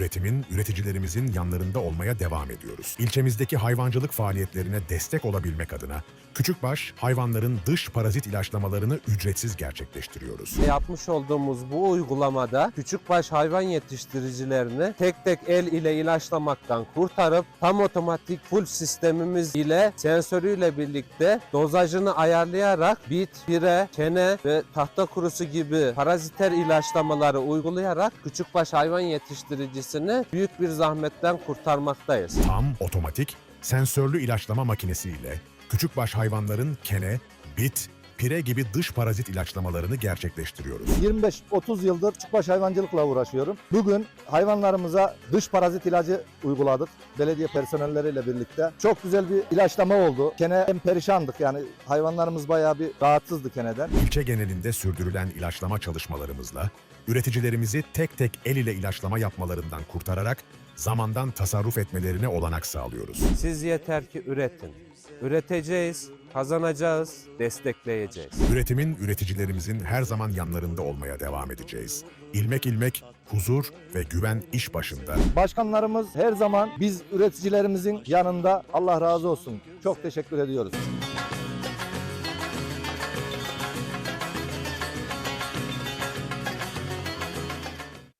üretimin, üreticilerimizin yanlarında olmaya devam ediyoruz. İlçemizdeki hayvancılık faaliyetlerine destek olabilmek adına küçükbaş hayvanların dış parazit ilaçlamalarını ücretsiz gerçekleştiriyoruz. Yapmış olduğumuz bu uygulamada küçükbaş hayvan yetiştiricilerini tek tek el ile ilaçlamaktan kurtarıp tam otomatik full sistemimiz ile sensörüyle birlikte dozajını ayarlayarak bit, pire, kene ve tahta kurusu gibi paraziter ilaçlamaları uygulayarak küçükbaş hayvan yetiştiricisini büyük bir zahmetten kurtarmaktayız. Tam otomatik, sensörlü ilaçlama makinesiyle küçükbaş hayvanların kene, bit, pire gibi dış parazit ilaçlamalarını gerçekleştiriyoruz. 25-30 yıldır çıkbaş hayvancılıkla uğraşıyorum. Bugün hayvanlarımıza dış parazit ilacı uyguladık belediye personelleriyle birlikte. Çok güzel bir ilaçlama oldu. Kene hem perişandık yani hayvanlarımız bayağı bir rahatsızdı keneden. İlçe genelinde sürdürülen ilaçlama çalışmalarımızla üreticilerimizi tek tek el ile ilaçlama yapmalarından kurtararak zamandan tasarruf etmelerine olanak sağlıyoruz. Siz yeter ki üretin. Üreteceğiz, kazanacağız, destekleyeceğiz. Üretimin üreticilerimizin her zaman yanlarında olmaya devam edeceğiz. İlmek ilmek huzur ve güven iş başında. Başkanlarımız her zaman biz üreticilerimizin yanında Allah razı olsun. Çok teşekkür ediyoruz.